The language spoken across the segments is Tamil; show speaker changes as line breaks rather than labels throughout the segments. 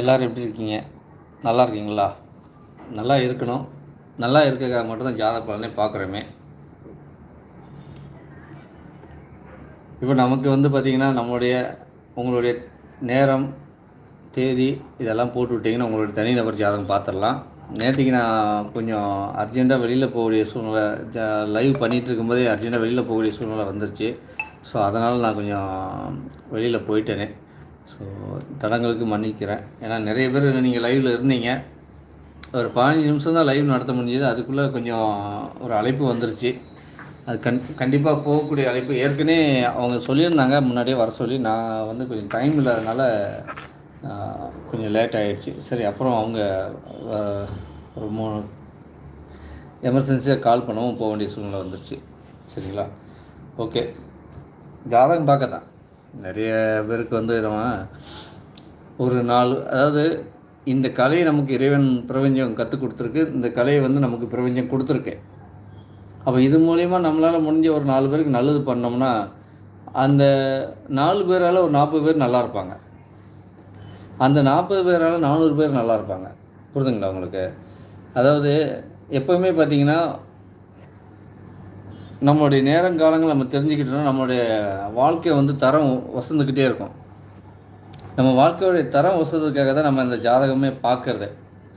எல்லோரும் எப்படி இருக்கீங்க நல்லா இருக்கீங்களா நல்லா இருக்கணும் நல்லா இருக்கிறதுக்காக மட்டும்தான் ஜாதக பலனே பார்க்குறோமே இப்போ நமக்கு வந்து பார்த்திங்கன்னா நம்மளுடைய உங்களுடைய நேரம் தேதி இதெல்லாம் போட்டு விட்டிங்கன்னா உங்களுடைய தனிநபர் ஜாதகம் பார்த்துடலாம் நேற்றுக்கு நான் கொஞ்சம் அர்ஜெண்ட்டாக வெளியில் போகக்கூடிய சூழ்நிலை ஜ லைவ் பண்ணிகிட்டு இருக்கும்போதே அர்ஜெண்ட்டாக வெளியில் போகக்கூடிய சூழ்நிலை வந்துருச்சு ஸோ அதனால் நான் கொஞ்சம் வெளியில் போயிட்டேனே ஸோ தடங்களுக்கு மன்னிக்கிறேன் ஏன்னா நிறைய பேர் நீங்கள் லைவில் இருந்தீங்க ஒரு பதினஞ்சு நிமிஷம் தான் லைவ் நடத்த முடிஞ்சது அதுக்குள்ளே கொஞ்சம் ஒரு அழைப்பு வந்துருச்சு அது கண் கண்டிப்பாக போகக்கூடிய அழைப்பு ஏற்கனவே அவங்க சொல்லியிருந்தாங்க முன்னாடியே வர சொல்லி நான் வந்து கொஞ்சம் டைம் இல்லாதனால கொஞ்சம் லேட் ஆகிடுச்சு சரி அப்புறம் அவங்க ஒரு மூணு எமர்ஜென்சியாக கால் பண்ணவும் போக வேண்டிய சூழ்நிலை வந்துருச்சு சரிங்களா ஓகே ஜாதகம் பார்க்க தான் நிறைய பேருக்கு வந்து நம்ம ஒரு நாள் அதாவது இந்த கலையை நமக்கு இறைவன் பிரபஞ்சம் கற்றுக் கொடுத்துருக்கு இந்த கலையை வந்து நமக்கு பிரபஞ்சம் கொடுத்துருக்கு அப்போ இது மூலிமா நம்மளால் முடிஞ்ச ஒரு நாலு பேருக்கு நல்லது பண்ணோம்னா அந்த நாலு பேரால் ஒரு நாற்பது பேர் நல்லா இருப்பாங்க அந்த நாற்பது பேரால் நானூறு பேர் நல்லா இருப்பாங்க புரிதுங்களா உங்களுக்கு அதாவது எப்போவுமே பார்த்திங்கன்னா நம்மளுடைய நேரங்காலங்கள் நம்ம தெரிஞ்சுக்கிட்டோம்னா நம்மளுடைய வாழ்க்கை வந்து தரம் வசந்துக்கிட்டே இருக்கும் நம்ம வாழ்க்கையுடைய தரம் வசதுக்காக தான் நம்ம இந்த ஜாதகமே பார்க்குறது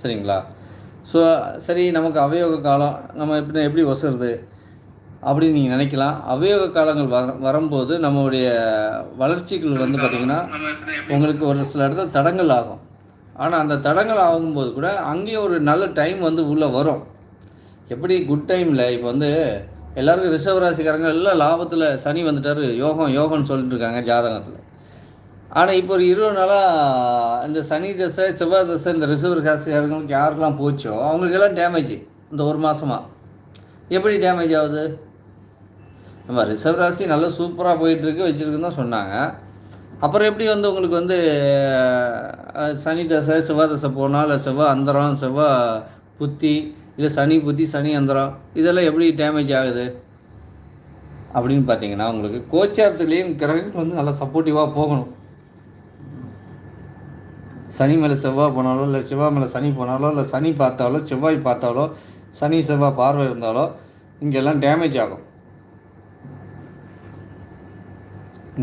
சரிங்களா ஸோ சரி நமக்கு அவயோக காலம் நம்ம எப்படி எப்படி வசருது அப்படின்னு நீங்கள் நினைக்கலாம் அவயோக காலங்கள் வர வரும்போது நம்மளுடைய வளர்ச்சிகள் வந்து பார்த்திங்கன்னா உங்களுக்கு ஒரு சில இடத்துல தடங்கள் ஆகும் ஆனால் அந்த தடங்கள் ஆகும்போது கூட அங்கேயும் ஒரு நல்ல டைம் வந்து உள்ளே வரும் எப்படி குட் டைமில் இப்போ வந்து எல்லாருக்கும் ரிஷவராசிக்காரங்க எல்லாம் லாபத்தில் சனி வந்துட்டார் யோகம் யோகம்னு சொல்லிட்டு இருக்காங்க ஜாதகத்தில் ஆனால் இப்போ ஒரு இருபது நாளாக இந்த சனி தசை செவ்வாய் தசை இந்த ரிசர்வ் ராசிக்காரங்களுக்கு யாருக்கெல்லாம் போச்சோ அவங்களுக்கெல்லாம் டேமேஜ் இந்த ஒரு மாதமாக எப்படி டேமேஜ் ஆகுது நம்ம ரிசர்வ் ராசி நல்லா சூப்பராக போயிட்டுருக்கு வச்சுருக்குன்னு தான் சொன்னாங்க அப்புறம் எப்படி வந்து உங்களுக்கு வந்து சனி தசை செவ்வாய் தசை போனால் செவ்வாய் அந்தரம் செவ்வாய் புத்தி இல்லை சனி புத்தி சனி அந்தரம் இதெல்லாம் எப்படி டேமேஜ் ஆகுது அப்படின்னு பார்த்தீங்கன்னா உங்களுக்கு கோச்சாரத்துலேயும் கிரகங்கள் வந்து நல்லா சப்போர்ட்டிவாக போகணும் சனி மேலே செவ்வாய் போனாலோ இல்லை செவ்வாய் மேலே சனி போனாலோ இல்லை சனி பார்த்தாலோ செவ்வாய் பார்த்தாலோ சனி செவ்வாய் பார்வை இருந்தாலோ இங்கெல்லாம் டேமேஜ் ஆகும்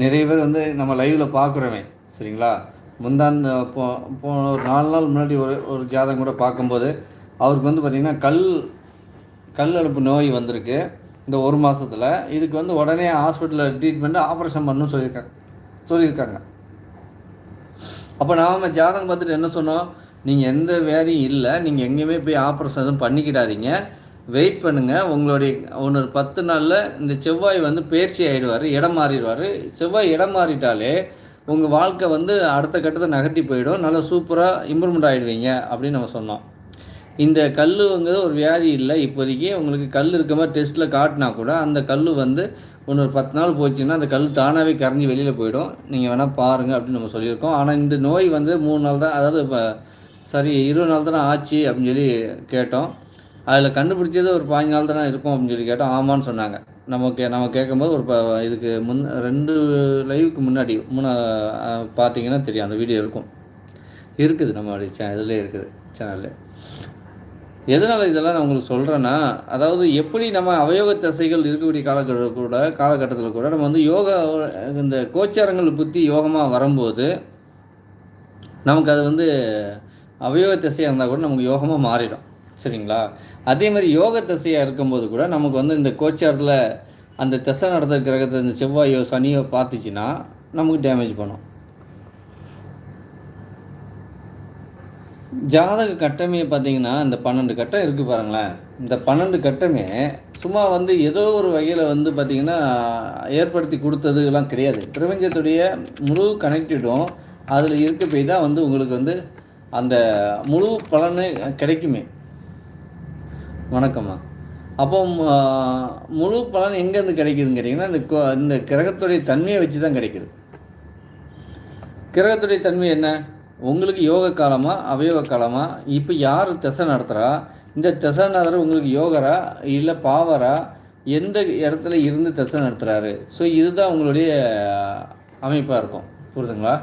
நிறைய பேர் வந்து நம்ம லைவில் பார்க்குறோமே சரிங்களா முந்தாந்த போ போன ஒரு நாலு நாள் முன்னாடி ஒரு ஒரு ஜாதகம் கூட பார்க்கும்போது அவருக்கு வந்து பார்த்திங்கன்னா கல் கல் அடுப்பு நோய் வந்திருக்கு இந்த ஒரு மாதத்தில் இதுக்கு வந்து உடனே ஹாஸ்பிட்டலில் ட்ரீட்மெண்ட்டு ஆப்ரேஷன் பண்ணணும் சொல்லியிருக்காங்க சொல்லியிருக்காங்க அப்போ நாம் ஜாதகம் பார்த்துட்டு என்ன சொன்னோம் நீங்கள் எந்த வேதியும் இல்லை நீங்கள் எங்கேயுமே போய் ஆப்ரேஷன் எதுவும் பண்ணிக்கிடாதீங்க வெயிட் பண்ணுங்கள் உங்களுடைய ஒன்று பத்து நாளில் இந்த செவ்வாய் வந்து பயிற்சி ஆகிடுவார் இடம் மாறிடுவார் செவ்வாய் இடம் மாறிட்டாலே உங்கள் வாழ்க்கை வந்து அடுத்த கட்டத்தை நகர்த்தி போயிடும் நல்லா சூப்பராக இம்ப்ரூவ்மெண்ட் ஆகிடுவீங்க அப்படின்னு நம்ம சொன்னோம் இந்த கல்லுங்கிறது ஒரு வியாதி இல்லை இப்போதைக்கு உங்களுக்கு கல் இருக்க மாதிரி டெஸ்ட்டில் காட்டினா கூட அந்த கல் வந்து இன்னொரு பத்து நாள் போச்சுன்னா அந்த கல் தானாகவே கரைஞ்சி வெளியில் போயிடும் நீங்கள் வேணால் பாருங்கள் அப்படின்னு நம்ம சொல்லியிருக்கோம் ஆனால் இந்த நோய் வந்து மூணு நாள் தான் அதாவது இப்போ சரி இருபது நாள் தானே ஆச்சு அப்படின்னு சொல்லி கேட்டோம் அதில் கண்டுபிடிச்சது ஒரு பாஞ்சு நாள் தானே இருக்கும் அப்படின்னு சொல்லி கேட்டோம் ஆமான்னு சொன்னாங்க நமக்கு நம்ம கேட்கும்போது ஒரு இதுக்கு முன் ரெண்டு லைவுக்கு முன்னாடி மூணு பார்த்தீங்கன்னா தெரியும் அந்த வீடியோ இருக்கும் இருக்குது நம்ம சே இதில் இருக்குது சேனல்லே எதனால் இதெல்லாம் நான் உங்களுக்கு சொல்கிறேன்னா அதாவது எப்படி நம்ம அவயோக தசைகள் இருக்கக்கூடிய காலக்கட்ட கூட காலகட்டத்தில் கூட நம்ம வந்து யோகா இந்த கோச்சாரங்கள் புத்தி யோகமாக வரும்போது நமக்கு அது வந்து அவயோக தசையாக இருந்தால் கூட நமக்கு யோகமாக மாறிடும் சரிங்களா அதே மாதிரி யோக தசையாக இருக்கும்போது கூட நமக்கு வந்து இந்த கோச்சாரத்தில் அந்த தசை நடத்துகிற கிரகத்தை இந்த செவ்வாயோ சனியோ பார்த்துச்சின்னா நமக்கு டேமேஜ் பண்ணும் ஜாதக கட்டமே பார்த்தீங்கன்னா இந்த பன்னெண்டு கட்டம் இருக்குது பாருங்களேன் இந்த பன்னெண்டு கட்டமே சும்மா வந்து ஏதோ ஒரு வகையில் வந்து பார்த்திங்கன்னா ஏற்படுத்தி கொடுத்ததுலாம் கிடையாது பிரபஞ்சத்துடைய முழு கனெக்டிடும் அதில் இருக்க போய் தான் வந்து உங்களுக்கு வந்து அந்த முழு பலனு கிடைக்குமே வணக்கம்மா அப்போ முழு பலன் எங்கேருந்து கிடைக்குதுன்னு கேட்டிங்கன்னா இந்த இந்த கிரகத்துடைய தன்மையை வச்சு தான் கிடைக்கிது கிரகத்துடைய தன்மை என்ன உங்களுக்கு யோக காலமா அவயோக காலமா இப்போ யார் திசை நடத்துகிறா இந்த திசை நடத்துகிற உங்களுக்கு யோகரா இல்லை பாவரா எந்த இடத்துல இருந்து திசை நடத்துகிறாரு ஸோ இதுதான் உங்களுடைய அமைப்பாக இருக்கும் புரிதுங்களா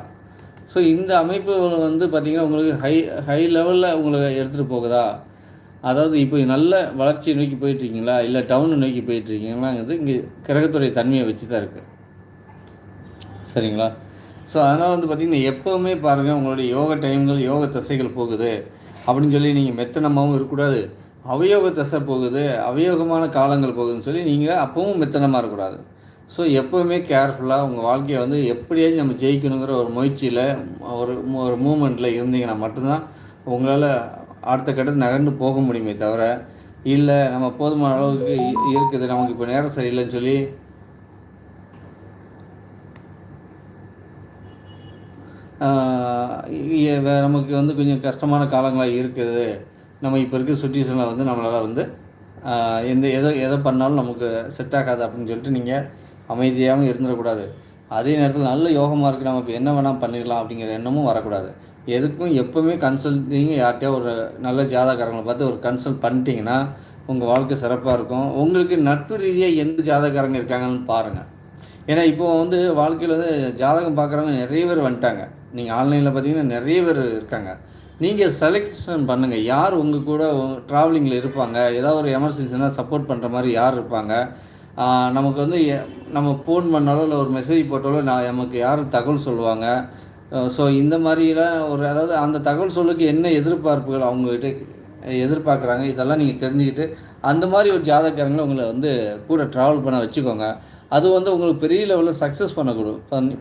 ஸோ இந்த அமைப்பு வந்து பார்த்திங்கன்னா உங்களுக்கு ஹை ஹை லெவலில் உங்களை எடுத்துகிட்டு போகுதா அதாவது இப்போ நல்ல வளர்ச்சியை நோக்கி போயிட்டுருக்கீங்களா இல்லை டவுனு நோக்கி போயிட்டுருக்கீங்களாங்கிறது இங்கே கிரகத்துடைய தன்மையை வச்சு தான் இருக்குது சரிங்களா ஸோ அதனால் வந்து பார்த்திங்கன்னா எப்போவுமே பாருங்கள் உங்களுடைய யோக டைம்கள் யோக தசைகள் போகுது அப்படின்னு சொல்லி நீங்கள் மெத்தனமாகவும் இருக்கக்கூடாது அவயோக தசை போகுது அவயோகமான காலங்கள் போகுதுன்னு சொல்லி நீங்கள் அப்பவும் மெத்தனமாக இருக்கக்கூடாது ஸோ எப்போவுமே கேர்ஃபுல்லாக உங்கள் வாழ்க்கையை வந்து எப்படியாச்சும் நம்ம ஜெயிக்கணுங்கிற ஒரு முயற்சியில் ஒரு ஒரு மூமெண்ட்டில் இருந்தீங்கன்னா மட்டும்தான் உங்களால் அடுத்த கட்டத்தில் நகர்ந்து போக முடியுமே தவிர இல்லை நம்ம போதுமான அளவுக்கு இருக்குது நமக்கு இப்போ நேரம் சரியில்லைன்னு சொல்லி நமக்கு வந்து கொஞ்சம் கஷ்டமான காலங்களாக இருக்குது நம்ம இப்போ இருக்க சுச்சுவேஷனில் வந்து நம்மளால் வந்து எந்த எதை எதை பண்ணாலும் நமக்கு செட் ஆகாது அப்படின்னு சொல்லிட்டு நீங்கள் அமைதியாகவும் இருந்துடக்கூடாது அதே நேரத்தில் நல்ல யோகமாக இருக்குது நம்ம இப்போ என்ன வேணால் பண்ணிடலாம் அப்படிங்கிற எண்ணமும் வரக்கூடாது எதுக்கும் எப்போவுமே கன்சல்ட்டிங் யார்கிட்டயோ ஒரு நல்ல ஜாதகாரங்களை பார்த்து ஒரு கன்சல்ட் பண்ணிட்டீங்கன்னா உங்கள் வாழ்க்கை சிறப்பாக இருக்கும் உங்களுக்கு நட்பு ரீதியாக எந்த ஜாதகாரங்க இருக்காங்கன்னு பாருங்கள் ஏன்னா இப்போ வந்து வாழ்க்கையில் வந்து ஜாதகம் பார்க்குறவங்க நிறைய பேர் வந்துட்டாங்க நீங்கள் ஆன்லைனில் பார்த்தீங்கன்னா நிறைய பேர் இருக்காங்க நீங்கள் செலெக்ஷன் பண்ணுங்கள் யார் உங்கள் கூட ட்ராவலிங்கில் இருப்பாங்க ஏதாவது ஒரு எமர்ஜென்சினா சப்போர்ட் பண்ணுற மாதிரி யார் இருப்பாங்க நமக்கு வந்து நம்ம ஃபோன் பண்ணாலோ இல்லை ஒரு மெசேஜ் போட்டாலோ நான் நமக்கு யார் தகவல் சொல்லுவாங்க ஸோ இந்த மாதிரிலாம் ஒரு அதாவது அந்த தகவல் சொல்லுக்கு என்ன எதிர்பார்ப்புகள் அவங்ககிட்ட எதிர்பார்க்குறாங்க இதெல்லாம் நீங்கள் தெரிஞ்சுக்கிட்டு அந்த மாதிரி ஒரு ஜாதகாரங்களை உங்களை வந்து கூட ட்ராவல் பண்ண வச்சுக்கோங்க அது வந்து உங்களுக்கு பெரிய லெவலில் சக்ஸஸ் பண்ண கொடு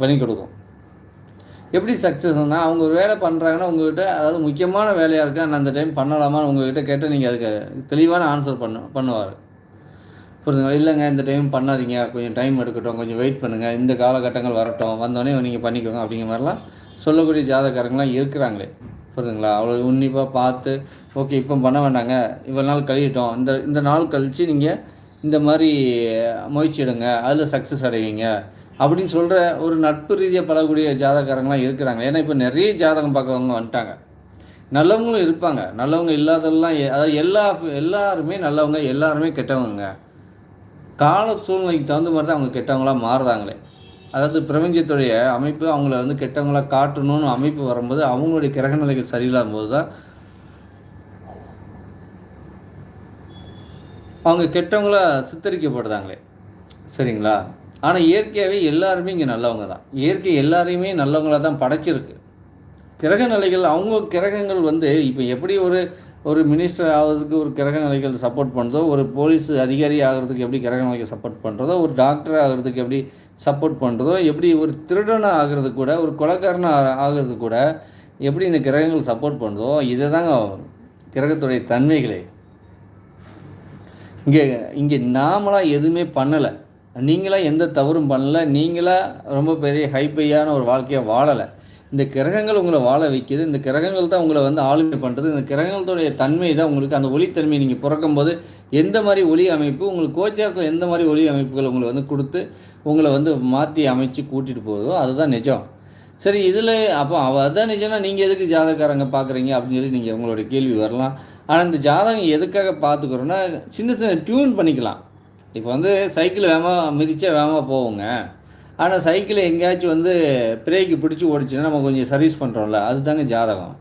பண்ணி கொடுக்கும் எப்படி சக்ஸஸ்னா அவங்க ஒரு வேலை பண்ணுறாங்கன்னா உங்கள்கிட்ட அதாவது முக்கியமான வேலையாக இருக்கா நான் அந்த டைம் பண்ணலாமான்னு உங்கள்கிட்ட கேட்டால் நீங்கள் அதுக்கு தெளிவான ஆன்சர் பண்ண பண்ணுவார் புரிஞ்சுங்களா இல்லைங்க இந்த டைம் பண்ணாதீங்க கொஞ்சம் டைம் எடுக்கட்டும் கொஞ்சம் வெயிட் பண்ணுங்கள் இந்த காலகட்டங்கள் வரட்டும் வந்தோடனே நீங்கள் பண்ணிக்கோங்க அப்படிங்கிற மாதிரிலாம் சொல்லக்கூடிய ஜாதகாரங்களாம் இருக்கிறாங்களே புரிதுங்களா அவ்வளோ உன்னிப்பாக பார்த்து ஓகே இப்போ பண்ண வேண்டாங்க இவ்வளோ நாள் கழிவிட்டோம் இந்த இந்த நாள் கழித்து நீங்கள் இந்த மாதிரி முயற்சி எடுங்க அதில் சக்ஸஸ் அடைவீங்க அப்படின்னு சொல்கிற ஒரு நட்பு ரீதியாக பழகக்கூடிய ஜாதகாரங்களாம் இருக்கிறாங்க ஏன்னா இப்போ நிறைய ஜாதகம் பார்க்கவங்க வந்துட்டாங்க நல்லவங்களும் இருப்பாங்க நல்லவங்க இல்லாதெல்லாம் அதாவது எல்லா எல்லாருமே நல்லவங்க எல்லாருமே கெட்டவங்க கால சூழ்நிலைக்கு தகுந்த மாதிரி தான் அவங்க கெட்டவங்களாக மாறுறாங்களே அதாவது பிரபஞ்சத்துடைய அமைப்பு அவங்கள வந்து கெட்டவங்களாக காட்டணும்னு அமைப்பு வரும்போது அவங்களுடைய கிரக நிலைக்கு சரியில்லாத போது தான் அவங்க கெட்டவங்களாக சித்தரிக்கப்படுறாங்களே சரிங்களா ஆனால் இயற்கையாகவே எல்லாருமே இங்கே நல்லவங்க தான் இயற்கை எல்லாரையுமே நல்லவங்களாக தான் படைச்சிருக்கு கிரக நிலைகள் அவங்க கிரகங்கள் வந்து இப்போ எப்படி ஒரு ஒரு மினிஸ்டர் ஆகிறதுக்கு ஒரு கிரக நிலைகள் சப்போர்ட் பண்ணுறதோ ஒரு போலீஸ் அதிகாரி ஆகிறதுக்கு எப்படி கிரக நிலைகள் சப்போர்ட் பண்ணுறதோ ஒரு டாக்டர் ஆகிறதுக்கு எப்படி சப்போர்ட் பண்ணுறதோ எப்படி ஒரு திருடனாக ஆகிறது கூட ஒரு கொலக்காரனாக ஆகிறது கூட எப்படி இந்த கிரகங்கள் சப்போர்ட் பண்ணுறதோ இதை தாங்க கிரகத்துடைய தன்மைகளே இங்கே இங்கே நாமளாக எதுவுமே பண்ணலை நீங்களாக எந்த தவறும் பண்ணல நீங்களாக ரொம்ப பெரிய ஹைப்பையான ஒரு வாழ்க்கையை வாழலை இந்த கிரகங்கள் உங்களை வாழ வைக்கிது இந்த கிரகங்கள் தான் உங்களை வந்து ஆளுமை பண்ணுறது இந்த கிரகங்களுடைய தன்மை தான் உங்களுக்கு அந்த ஒளித்தன்மையை நீங்கள் பிறக்கும் போது எந்த மாதிரி ஒளி அமைப்பு உங்களுக்கு கோச்சாரத்தில் எந்த மாதிரி ஒளி அமைப்புகள் உங்களை வந்து கொடுத்து உங்களை வந்து மாற்றி அமைச்சு கூட்டிகிட்டு போகுதோ அதுதான் நிஜம் சரி இதில் அப்போ அவ அதான் நிஜம்னா நீங்கள் எதுக்கு ஜாதகாரங்க பார்க்குறீங்க அப்படின்னு சொல்லி நீங்கள் உங்களுடைய கேள்வி வரலாம் ஆனால் இந்த ஜாதகம் எதுக்காக பார்த்துக்கிறோன்னா சின்ன சின்ன டியூன் பண்ணிக்கலாம் இப்போ வந்து சைக்கிள் வேகமாக மிதிச்சா வேகமாக போவோங்க ஆனால் சைக்கிளை எங்கேயாச்சும் வந்து பிரேக்கு பிடிச்சி ஓடிச்சுன்னா நம்ம கொஞ்சம் சர்வீஸ் பண்ணுறோம்ல அதுதாங்க ஜாதகம்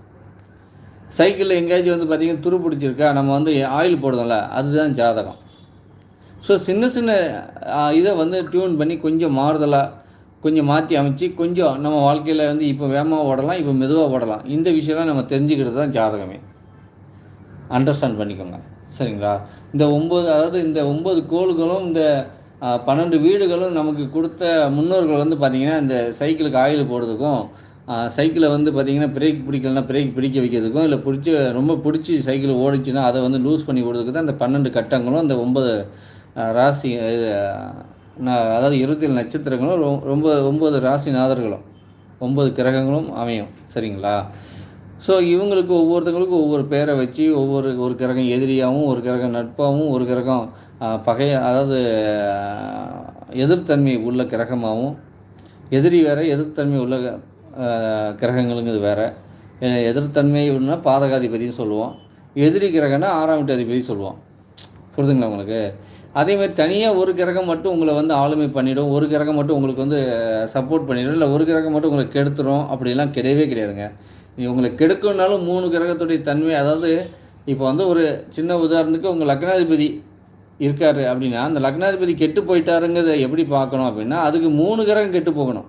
சைக்கிளில் எங்கேயாச்சும் வந்து பார்த்திங்கன்னா துரு பிடிச்சிருக்கா நம்ம வந்து ஆயில் போடுறோம்ல அதுதான் ஜாதகம் ஸோ சின்ன சின்ன இதை வந்து டியூன் பண்ணி கொஞ்சம் மாறுதலாக கொஞ்சம் மாற்றி அமைச்சு கொஞ்சம் நம்ம வாழ்க்கையில் வந்து இப்போ வேகமாக ஓடலாம் இப்போ மெதுவாக ஓடலாம் இந்த விஷயம்லாம் நம்ம தெரிஞ்சுக்கிட்டு தான் ஜாதகமே அண்டர்ஸ்டாண்ட் பண்ணிக்கோங்க சரிங்களா இந்த ஒம்பது அதாவது இந்த ஒம்பது கோள்களும் இந்த பன்னெண்டு வீடுகளும் நமக்கு கொடுத்த முன்னோர்கள் வந்து பார்த்திங்கன்னா இந்த சைக்கிளுக்கு ஆயில் போடுறதுக்கும் சைக்கிளை வந்து பார்த்திங்கன்னா பிரேக் பிடிக்கலனா பிரேக் பிடிக்க வைக்கிறதுக்கும் இல்லை பிடிச்சி ரொம்ப பிடிச்சி சைக்கிள் ஓடிச்சுன்னா அதை வந்து லூஸ் பண்ணி விடுறதுக்கு தான் இந்த பன்னெண்டு கட்டங்களும் அந்த ஒம்பது ராசி அதாவது இருபத்தேழு நட்சத்திரங்களும் ரொம்ப ஒம்பது ராசிநாதர்களும் ஒம்பது கிரகங்களும் அமையும் சரிங்களா ஸோ இவங்களுக்கு ஒவ்வொருத்தங்களுக்கும் ஒவ்வொரு பேரை வச்சு ஒவ்வொரு ஒரு கிரகம் எதிரியாகவும் ஒரு கிரகம் நட்பாகவும் ஒரு கிரகம் பகை அதாவது எதிர்த்தன்மை உள்ள கிரகமாகவும் எதிரி வேறு எதிர்த்தன்மை உள்ள கிரகங்களுங்கிறது வேறு எதிர்த்தன்மை அப்படின்னா பாதகாதிபதினு சொல்லுவோம் எதிரி கிரகம்னா ஆறாம் வீட்டு அதிபதி சொல்லுவோம் புரிதுங்களா உங்களுக்கு அதேமாதிரி தனியாக ஒரு கிரகம் மட்டும் உங்களை வந்து ஆளுமை பண்ணிவிடும் ஒரு கிரகம் மட்டும் உங்களுக்கு வந்து சப்போர்ட் பண்ணிவிடும் இல்லை ஒரு கிரகம் மட்டும் உங்களுக்கு கெடுத்துரும் அப்படிலாம் கிடையவே கிடையாதுங்க இவங்களை கெடுக்கணுனாலும் மூணு கிரகத்துடைய தன்மை அதாவது இப்போ வந்து ஒரு சின்ன உதாரணத்துக்கு உங்கள் லக்னாதிபதி இருக்கார் அப்படின்னா அந்த லக்னாதிபதி கெட்டு போயிட்டாருங்கிறத எப்படி பார்க்கணும் அப்படின்னா அதுக்கு மூணு கிரகம் கெட்டு போகணும்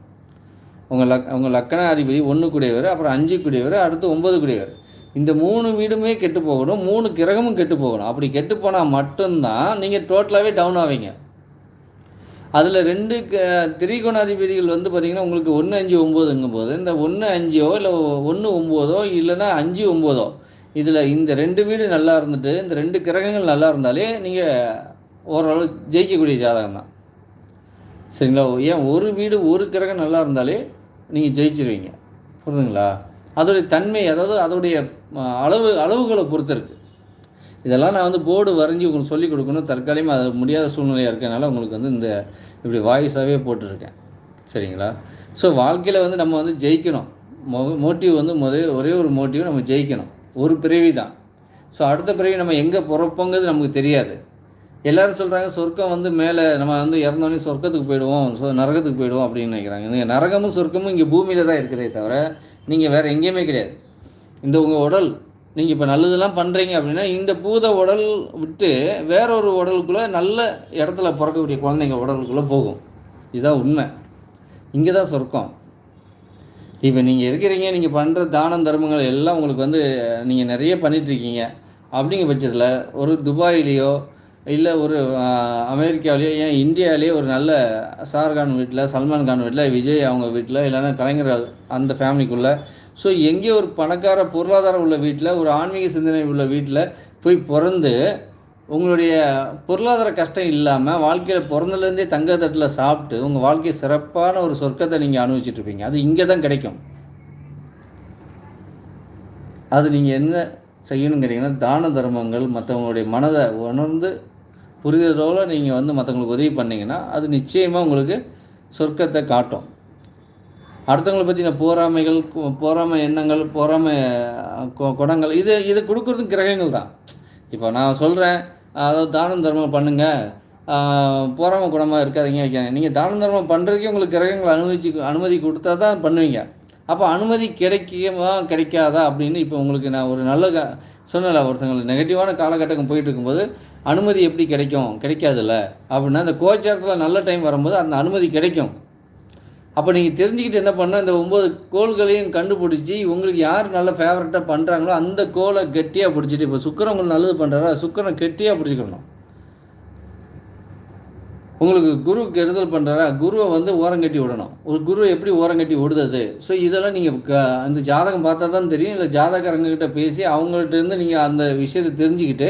உங்கள் லக் உங்கள் லக்னாதிபதி ஒன்று கூடியவர் அப்புறம் அஞ்சு கூடியவர் அடுத்து ஒன்பது கூடியவர் இந்த மூணு வீடுமே கெட்டு போகணும் மூணு கிரகமும் கெட்டு போகணும் அப்படி கெட்டு போனால் மட்டும்தான் நீங்கள் டோட்டலாகவே டவுன் ஆவீங்க அதில் ரெண்டு க திரிகோணாதிபதிகள் வந்து பார்த்திங்கன்னா உங்களுக்கு ஒன்று அஞ்சு ஒம்போதுங்கும் போது இந்த ஒன்று அஞ்சோ இல்லை ஒன்று ஒம்போதோ இல்லைன்னா அஞ்சு ஒம்போதோ இதில் இந்த ரெண்டு வீடு நல்லா இருந்துட்டு இந்த ரெண்டு கிரகங்கள் நல்லா இருந்தாலே நீங்கள் ஓரளவு ஜெயிக்கக்கூடிய ஜாதகம் தான் சரிங்களா ஏன் ஒரு வீடு ஒரு கிரகம் நல்லா இருந்தாலே நீங்கள் ஜெயிச்சிருவீங்க புரிதுங்களா அதோடைய தன்மை அதாவது அதோடைய அளவு அளவுகளை பொறுத்து இருக்குது இதெல்லாம் நான் வந்து போர்டு வரைஞ்சி உங்களுக்கு சொல்லிக் கொடுக்கணும் தற்காலிகமாக அது முடியாத சூழ்நிலையாக இருக்கனால உங்களுக்கு வந்து இந்த இப்படி வாய்ஸாகவே போட்டிருக்கேன் சரிங்களா ஸோ வாழ்க்கையில் வந்து நம்ம வந்து ஜெயிக்கணும் மொ மோட்டிவ் வந்து முதல் ஒரே ஒரு மோட்டிவ் நம்ம ஜெயிக்கணும் ஒரு பிறவி தான் ஸோ அடுத்த பிறவி நம்ம எங்கே பிறப்போங்கிறது நமக்கு தெரியாது எல்லோரும் சொல்கிறாங்க சொர்க்கம் வந்து மேலே நம்ம வந்து இறந்தோடனே சொர்க்கத்துக்கு போயிடுவோம் ஸோ நரகத்துக்கு போயிடுவோம் அப்படின்னு நினைக்கிறாங்க நீங்கள் நரகமும் சொர்க்கமும் இங்கே பூமியில் தான் இருக்கிறதே தவிர நீங்கள் வேறு எங்கேயுமே கிடையாது இந்த உங்கள் உடல் நீங்கள் இப்போ நல்லதெல்லாம் பண்ணுறீங்க அப்படின்னா இந்த பூத உடல் விட்டு வேறொரு உடலுக்குள்ளே நல்ல இடத்துல பிறக்கக்கூடிய குழந்தைங்க உடலுக்குள்ளே போகும் இதுதான் உண்மை இங்கே தான் சொர்க்கம் இப்போ நீங்கள் இருக்கிறீங்க நீங்கள் பண்ணுற தானம் தர்மங்கள் எல்லாம் உங்களுக்கு வந்து நீங்கள் நிறைய பண்ணிகிட்ருக்கீங்க அப்படிங்கிற பட்சத்தில் ஒரு துபாயிலேயோ இல்லை ஒரு அமெரிக்காவிலேயோ ஏன் இந்தியாவிலேயே ஒரு நல்ல ஷாருக்கான் வீட்டில் சல்மான் கான் வீட்டில் விஜய் அவங்க வீட்டில் இல்லைன்னா கலைஞர் அந்த ஃபேமிலிக்குள்ளே ஸோ எங்கேயோ ஒரு பணக்கார பொருளாதாரம் உள்ள வீட்டில் ஒரு ஆன்மீக சிந்தனை உள்ள வீட்டில் போய் பிறந்து உங்களுடைய பொருளாதார கஷ்டம் இல்லாமல் வாழ்க்கையில் பிறந்ததுலேருந்தே தங்க தட்டில் சாப்பிட்டு உங்கள் வாழ்க்கையை சிறப்பான ஒரு சொர்க்கத்தை நீங்கள் அனுபவிச்சிட்ருப்பீங்க அது இங்கே தான் கிடைக்கும் அது நீங்கள் என்ன செய்யணும் கேட்டிங்கன்னா தான தர்மங்கள் மற்றவங்களுடைய மனதை உணர்ந்து புரிதலோடு நீங்கள் வந்து மற்றவங்களுக்கு உதவி பண்ணிங்கன்னா அது நிச்சயமாக உங்களுக்கு சொர்க்கத்தை காட்டும் அடுத்தவங்களை பற்றின போராமைகள் பொறாமை எண்ணங்கள் போராம குடங்கள் இது இது கொடுக்குறதும் கிரகங்கள் தான் இப்போ நான் சொல்கிறேன் அதாவது தானம் தர்மம் பண்ணுங்கள் பொறாமை குணமாக இருக்காதீங்க வைக்காங்க நீங்கள் தானம் தர்மம் பண்ணுறதுக்கே உங்களுக்கு கிரகங்கள் அனுமதிச்சு அனுமதி கொடுத்தா தான் பண்ணுவீங்க அப்போ அனுமதி கிடைக்குமா கிடைக்காதா அப்படின்னு இப்போ உங்களுக்கு நான் ஒரு நல்ல க சொன்னல ஒருத்தங்களுக்கு நெகட்டிவான காலகட்டம் போயிட்டு இருக்கும்போது அனுமதி எப்படி கிடைக்கும் கிடைக்காதுல்ல அப்படின்னா அந்த கோச்சாரத்தில் நல்ல டைம் வரும்போது அந்த அனுமதி கிடைக்கும் அப்போ நீங்கள் தெரிஞ்சுக்கிட்டு என்ன பண்ணால் இந்த ஒம்பது கோள்களையும் கண்டுபிடிச்சி உங்களுக்கு யார் நல்ல ஃபேவரட்டாக பண்ணுறாங்களோ அந்த கோலை கெட்டியாக பிடிச்சிட்டு இப்போ சுக்கரம் உங்களுக்கு நல்லது பண்ணுறாரா சுக்கரம் கெட்டியாக பிடிச்சிக்கணும் உங்களுக்கு குரு கெடுதல் பண்ணுறாரா குருவை வந்து ஓரம் கட்டி விடணும் ஒரு குருவை எப்படி ஓரம் கட்டி விடுதது ஸோ இதெல்லாம் நீங்கள் க அந்த ஜாதகம் பார்த்தா தான் தெரியும் இல்லை ஜாதகரங்கக்கிட்ட பேசி அவங்கள்ட்ட இருந்து நீங்கள் அந்த விஷயத்தை தெரிஞ்சுக்கிட்டு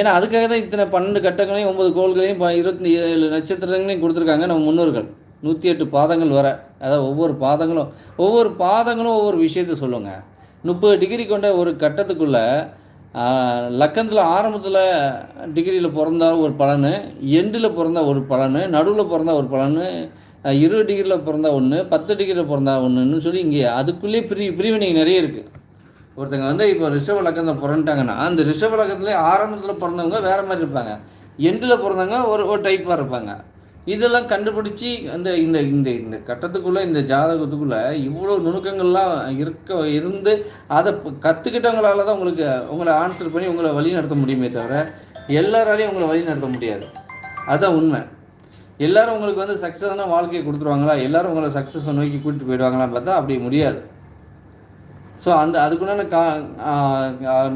ஏன்னா அதுக்காக தான் இத்தனை பன்னெண்டு கட்டங்களையும் ஒம்பது கோள்களையும் இருபத்தி ஏழு நட்சத்திரங்களையும் கொடுத்துருக்காங்க நம்ம முன்னோர்கள் நூற்றி எட்டு பாதங்கள் வர அதாவது ஒவ்வொரு பாதங்களும் ஒவ்வொரு பாதங்களும் ஒவ்வொரு விஷயத்த சொல்லுங்க முப்பது டிகிரி கொண்ட ஒரு கட்டத்துக்குள்ளே லக்கத்தில் ஆரம்பத்தில் டிகிரியில் பிறந்தா ஒரு பலன் எண்டில் பிறந்தா ஒரு பலன் நடுவில் பிறந்தா ஒரு பலன் இருபது டிகிரியில் பிறந்தா ஒன்று பத்து டிகிரியில் பிறந்தா ஒன்றுன்னு சொல்லி இங்கே அதுக்குள்ளேயே பிரி பிரிவினை நிறைய இருக்குது ஒருத்தங்க வந்து இப்போ ரிஷப லக்கத்தில் பிறந்துட்டாங்கன்னா அந்த ரிஷப லக்கத்துலேயே ஆரம்பத்தில் பிறந்தவங்க வேறு மாதிரி இருப்பாங்க எண்டில் பிறந்தவங்க ஒரு ஒரு டைப்பாக இருப்பாங்க இதெல்லாம் கண்டுபிடிச்சி அந்த இந்த இந்த இந்த கட்டத்துக்குள்ளே இந்த ஜாதகத்துக்குள்ளே இவ்வளோ நுணுக்கங்கள்லாம் இருக்க இருந்து அதை கற்றுக்கிட்டவங்களால தான் உங்களுக்கு உங்களை ஆன்சர் பண்ணி உங்களை வழி நடத்த முடியுமே தவிர எல்லாராலையும் உங்களை வழி நடத்த முடியாது அதுதான் உண்மை எல்லோரும் உங்களுக்கு வந்து சக்ஸஸான வாழ்க்கையை கொடுத்துருவாங்களா எல்லோரும் உங்களை சக்ஸஸை நோக்கி கூட்டிகிட்டு போயிடுவாங்களான்னு பார்த்தா அப்படி முடியாது ஸோ அந்த அதுக்குண்டான கா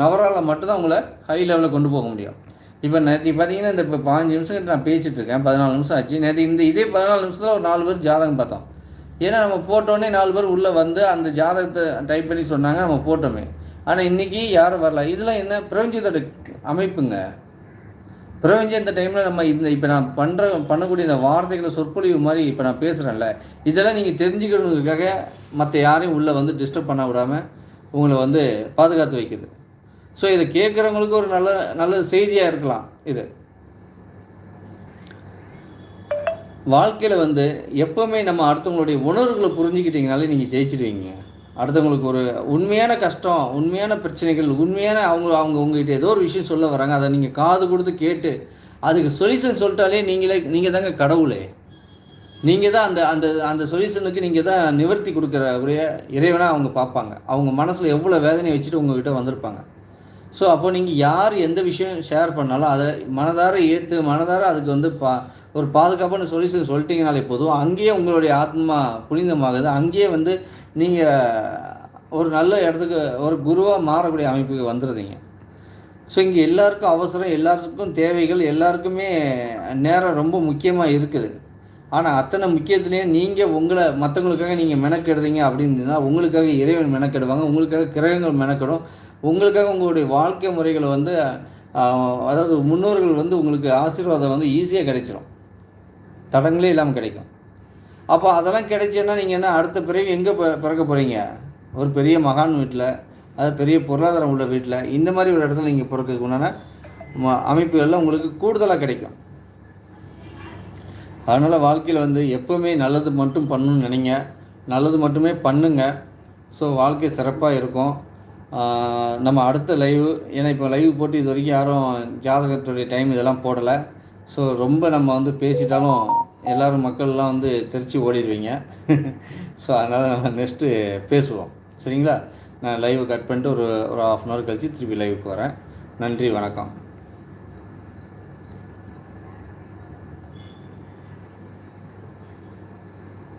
நவரால் மட்டும்தான் உங்களை ஹை லெவலில் கொண்டு போக முடியும் இப்போ நேற்று பார்த்தீங்கன்னா இந்த இப்போ பாஞ்சு நிமிஷம் கிட்ட நான் பேசிகிட்டு இருக்கேன் பதினாலு நிமிஷம் ஆச்சு நேற்று இந்த இதே பதினாலு நிமிஷத்தில் ஒரு நாலு பேர் ஜாதகம் பார்த்தோம் ஏன்னா நம்ம போட்டோன்னே நாலு பேர் உள்ளே வந்து அந்த ஜாதகத்தை டைப் பண்ணி சொன்னாங்க நம்ம போட்டோமே ஆனால் இன்றைக்கி யாரும் வரல இதெல்லாம் என்ன பிரபஞ்சத்தோட அமைப்புங்க பிரபஞ்சம் இந்த டைமில் நம்ம இந்த இப்போ நான் பண்ணுற பண்ணக்கூடிய இந்த வார்த்தைகளை சொற்பொழிவு மாதிரி இப்போ நான் பேசுகிறேன்ல இதெல்லாம் நீங்கள் தெரிஞ்சுக்கணுங்கிறதுக்காக மற்ற யாரையும் உள்ளே வந்து டிஸ்டர்ப் பண்ண விடாமல் உங்களை வந்து பாதுகாத்து வைக்குது ஸோ இதை கேட்குறவங்களுக்கு ஒரு நல்ல நல்ல செய்தியாக இருக்கலாம் இது வாழ்க்கையில் வந்து எப்போவுமே நம்ம அடுத்தவங்களுடைய உணர்வுகளை புரிஞ்சுக்கிட்டிங்கனாலே நீங்கள் ஜெயிச்சிடுவீங்க அடுத்தவங்களுக்கு ஒரு உண்மையான கஷ்டம் உண்மையான பிரச்சனைகள் உண்மையான அவங்க அவங்க உங்ககிட்ட ஏதோ ஒரு விஷயம் சொல்ல வராங்க அதை நீங்கள் காது கொடுத்து கேட்டு அதுக்கு சொல்யூஷன் சொல்லிட்டாலே நீங்களே நீங்கள் தாங்க கடவுளே நீங்கள் தான் அந்த அந்த அந்த சொல்யூஷனுக்கு நீங்கள் தான் நிவர்த்தி கொடுக்குற ஒரே இறைவனாக அவங்க பார்ப்பாங்க அவங்க மனசில் எவ்வளோ வேதனை வச்சுட்டு உங்ககிட்ட வந்திருப்பாங்க ஸோ அப்போ நீங்கள் யார் எந்த விஷயம் ஷேர் பண்ணாலும் அதை மனதார ஏற்று மனதார அதுக்கு வந்து பா ஒரு பாதுகாப்புன்னு சொல்லி சொல்லிட்டீங்கனாலே போதும் அங்கேயே உங்களுடைய ஆத்மா புனிதமாகுது அங்கேயே வந்து நீங்கள் ஒரு நல்ல இடத்துக்கு ஒரு குருவாக மாறக்கூடிய அமைப்புக்கு வந்துடுறீங்க ஸோ இங்கே எல்லாருக்கும் அவசரம் எல்லாருக்கும் தேவைகள் எல்லாருக்குமே நேரம் ரொம்ப முக்கியமாக இருக்குது ஆனால் அத்தனை முக்கியத்துலேயும் நீங்கள் உங்களை மற்றவங்களுக்காக நீங்கள் மெனக்கெடுதீங்க அப்படின்னு உங்களுக்காக இறைவன் மெனக்கெடுவாங்க உங்களுக்காக கிரகங்கள் மெனக்கெடும் உங்களுக்காக உங்களுடைய வாழ்க்கை முறைகளை வந்து அதாவது முன்னோர்கள் வந்து உங்களுக்கு ஆசீர்வாதம் வந்து ஈஸியாக கிடைச்சிடும் தடங்களே இல்லாமல் கிடைக்கும் அப்போ அதெல்லாம் கிடைச்சேன்னா நீங்கள் என்ன அடுத்த பிறகு எங்கே பிறக்க போகிறீங்க ஒரு பெரிய மகான் வீட்டில் அது பெரிய பொருளாதாரம் உள்ள வீட்டில் இந்த மாதிரி ஒரு இடத்துல நீங்கள் பிறக்கிறதுக்கு உண்டான அமைப்புகள்லாம் உங்களுக்கு கூடுதலாக கிடைக்கும் அதனால் வாழ்க்கையில் வந்து எப்போவுமே நல்லது மட்டும் பண்ணணும்னு நினைங்க நல்லது மட்டுமே பண்ணுங்க ஸோ வாழ்க்கை சிறப்பாக இருக்கும் நம்ம அடுத்த லைவ் ஏன்னா இப்போ லைவ் போட்டு இது வரைக்கும் யாரும் ஜாதகத்துடைய டைம் இதெல்லாம் போடலை ஸோ ரொம்ப நம்ம வந்து பேசிட்டாலும் எல்லோரும் மக்கள்லாம் வந்து தெரித்து ஓடிடுவீங்க ஸோ அதனால் நம்ம நெக்ஸ்ட்டு பேசுவோம் சரிங்களா நான் லைவ் கட் பண்ணிட்டு ஒரு ஒரு ஹாஃப் அன் ஹவர் கழித்து திருப்பி லைவுக்கு வரேன் நன்றி வணக்கம்